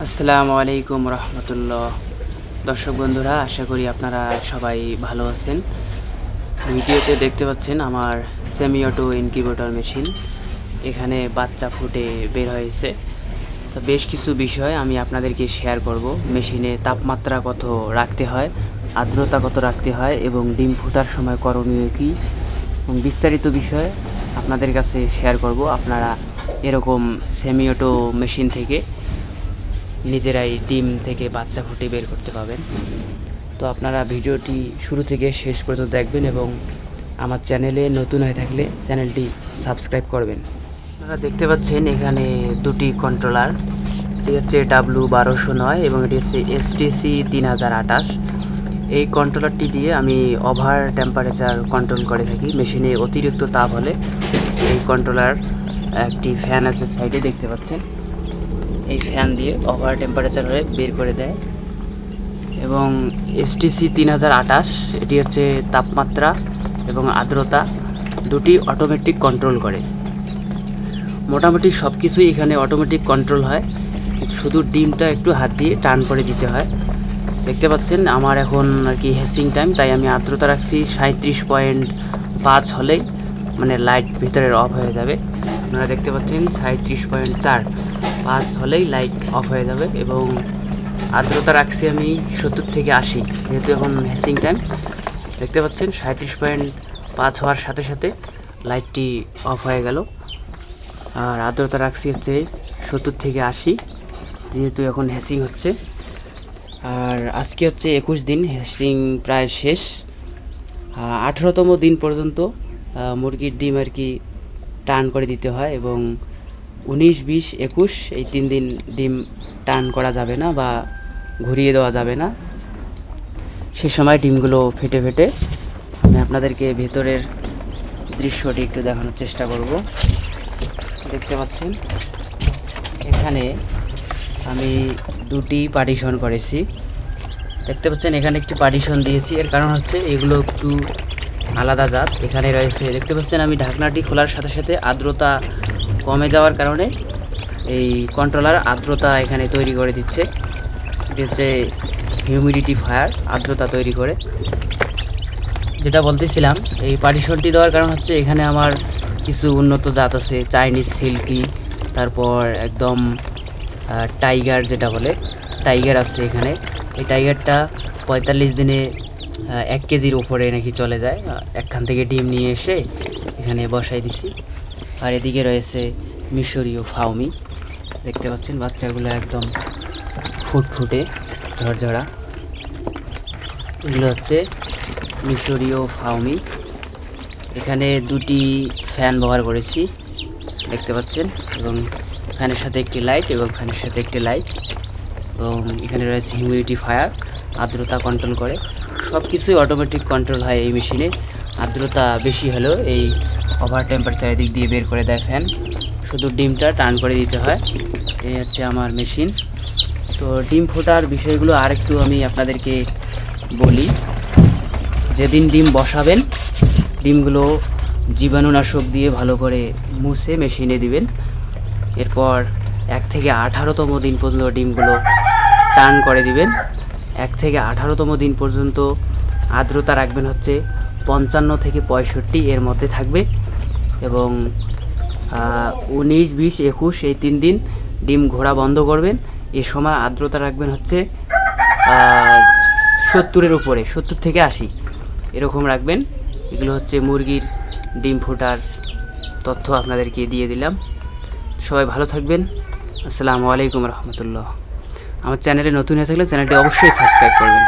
আসসালামু আলাইকুম রহমতুল্লাহ। দর্শক বন্ধুরা, আশা করি আপনারা সবাই ভালো আছেন। ভিডিওতে দেখতে পাচ্ছেন আমার সেমি অটো ইনকিউবেটর মেশিন এখানে বাচ্চা ফুটে বের হয়েছে। তো বেশ কিছু বিষয় আমি আপনাদেরকে শেয়ার করব। মেশিনে তাপমাত্রা কত রাখতে হয়, আর্দ্রতা কত রাখতে হয়, এবং ডিম ফোটার সময় করণীয় কী? বিস্তারিত বিষয় আপনাদের কাছে শেয়ার করব। আপনারা এরকম সেমি অটো মেশিন থেকে নিজেরাই ডিম থেকে বাচ্চা ফুটে বের করতে পাবেন তো আপনারা ভিডিওটি শুরু থেকে শেষ পর্যন্ত দেখবেন এবং আমার চ্যানেলে নতুন হয়ে থাকলে চ্যানেলটি সাবস্ক্রাইব করবেন। আপনারা দেখতে পাচ্ছেন এখানে দুটি কন্ট্রোলার এটি হচ্ছে ডাব্লু বারোশো নয় এবং এটি হচ্ছে এসটিসি তিন হাজার আঠাশ। এই কন্ট্রোলারটি দিয়ে আমি ওভার টেম্পারেচার কন্ট্রোল করে থাকি, মেশিনে অতিরিক্ত তাপ হলে। এই কন্ট্রোলার একটি ফ্যান আছে সাইডে দেখতে পাচ্ছেন। এই ফ্যান দিয়ে ওভার টেম্পারেচার হয়ে বের করে দেয়। এবং এসটিসি তিন হাজার আঠাশ, এটি হচ্ছে তাপমাত্রা এবং আর্দ্রতা, দুটি অটোমেটিক কন্ট্রোল করে। মোটামুটি সব কিছুই এখানে অটোমেটিক কন্ট্রোল হয়। শুধু ডিমটা একটু হাত দিয়ে টান করে দিতে হয়। দেখতে পাচ্ছেন, আমার এখন আর কি হেসিং টাইম তাই আমি আর্দ্রতা রাখছি সাঁত্রিশ পয়েন্ট পাঁচ হলেই মানে লাইট ভিতরের অফ হয়ে যাবে। আপনারা দেখতে পাচ্ছেন সাঁত্রিশ পয়েন্ট চার। পাঁচ হলেই লাইট অফ হয়ে যাবে এবং আর্দ্রতা রাখছি আমি সত্তর থেকে আশি, যেহেতু এখন হেসিং টাইম দেখতে পাচ্ছেন সাঁত্রিশ পয়েন্ট পাঁচ হওয়ার সাথে সাথে লাইটটি অফ হয়ে গেল। আর আর্দ্রতা রাখছি হচ্ছে সত্তর থেকে আশি, যেহেতু এখন হ্যাসিং হচ্ছে। আর আজকে হচ্ছে একুশ দিন হ্যাসিং প্রায় শেষ। আঠেরোতম দিন পর্যন্ত মুরগির ডিম আর কি টান করে দিতে হয় এবং উনিশ, বিশ, একুশ, এই তিন দিন ডিম টান করা যাবে না বা ঘুরিয়ে দেওয়া যাবে না। সে সময় ডিমগুলো ফেটে ফেটে আমি আপনাদেরকে ভেতরের দৃশ্যটি একটু দেখানোর চেষ্টা করব। দেখতে পাচ্ছেন? এখানে আমি দুটি পার্টিশন করেছি। দেখতে পাচ্ছেন, এখানে একটি পার্টিশন দিয়েছি। এর কারণ হচ্ছে এগুলো একটু আলাদা জাত। এখানে রয়েছে, দেখতে পাচ্ছেন আমি ঢাকনাটি খোলার সাথে সাথে আর্দ্রতা কমে যাওয়ার কারণে এই কন্ট্রোলার আর্দ্রতা এখানে তৈরি করে দিচ্ছে। এটি হচ্ছে হিউমিডিটি ফায়ার আর্দ্রতা তৈরি করে। যেটা বলতেছিলাম, এই পার্টিশনটি দেওয়ার কারণ হচ্ছে এখানে আমার কিছু উন্নত জাত আছে চাইনিজ সিল্কি তারপর একদম টাইগার যেটা বলে টাইগার আছে এখানে। এই টাইগারটা পঁয়তাল্লিশ দিনে এক কেজির উপরে নাকি চলে যায়। একখান থেকে ডিম নিয়ে এসে এখানে বসাই দিছি। আর এদিকে রয়েছে মিশরীয় ফাউমি দেখতে পাচ্ছেন, বাচ্চাগুলো একদম ফুটফুটে ঝরঝরা। এগুলো হচ্ছে মিশরীয় ফাউমি এখানে দুটি ফ্যান ব্যবহার করেছি, দেখতে পাচ্ছেন, এবং ফ্যানের সাথে একটি লাইট এবং ফ্যানের সাথে একটি লাইট। এবং এখানে রয়েছে হিউমিডিটি ফায়ার, আর্দ্রতা কন্ট্রোল করে। সব কিছুই অটোমেটিক কন্ট্রোল হয় এই মেশিনে। আর্দ্রতা বেশি হলেও এই ওভার টেম্পারেচার দিক দিয়ে বের করে দেয় ফ্যান শুধু ডিমটা টান করে দিতে হয়। এই হচ্ছে আমার মেশিন তো ডিম ফোটার বিষয়গুলো আরেকটু আমি আপনাদেরকে বলি। যেদিন ডিম বসাবেন, ডিমগুলো জীবাণুনাশক দিয়ে ভালো করে মুছে মেশিনে দিবেন। এরপর এক থেকে আঠারোতম দিন পর্যন্ত ডিমগুলো টান করে দিবেন। এক থেকে আঠারোতম দিন পর্যন্ত আর্দ্রতা রাখবেন হচ্ছে পঞ্চান্ন থেকে পঁয়ষট্টি এর মধ্যে থাকবে। এবং উনিশ, বিশ, একুশ এই তিন দিন ডিম ঘোরা বন্ধ করবেন। এ সময় আর্দ্রতা রাখবেন হচ্ছে সত্তরের উপরে, সত্তর থেকে আশি এরকম রাখবেন। এগুলো হচ্ছে মুরগির ডিম ফোটার তথ্য আপনাদেরকে দিয়ে দিলাম। সবাই ভালো থাকবেন। আসসালামু আলাইকুম রহমতুল্লাহ। আমার চ্যানেলে নতুন হয়ে থাকলে চ্যানেলটি অবশ্যই সাবস্ক্রাইব করবেন।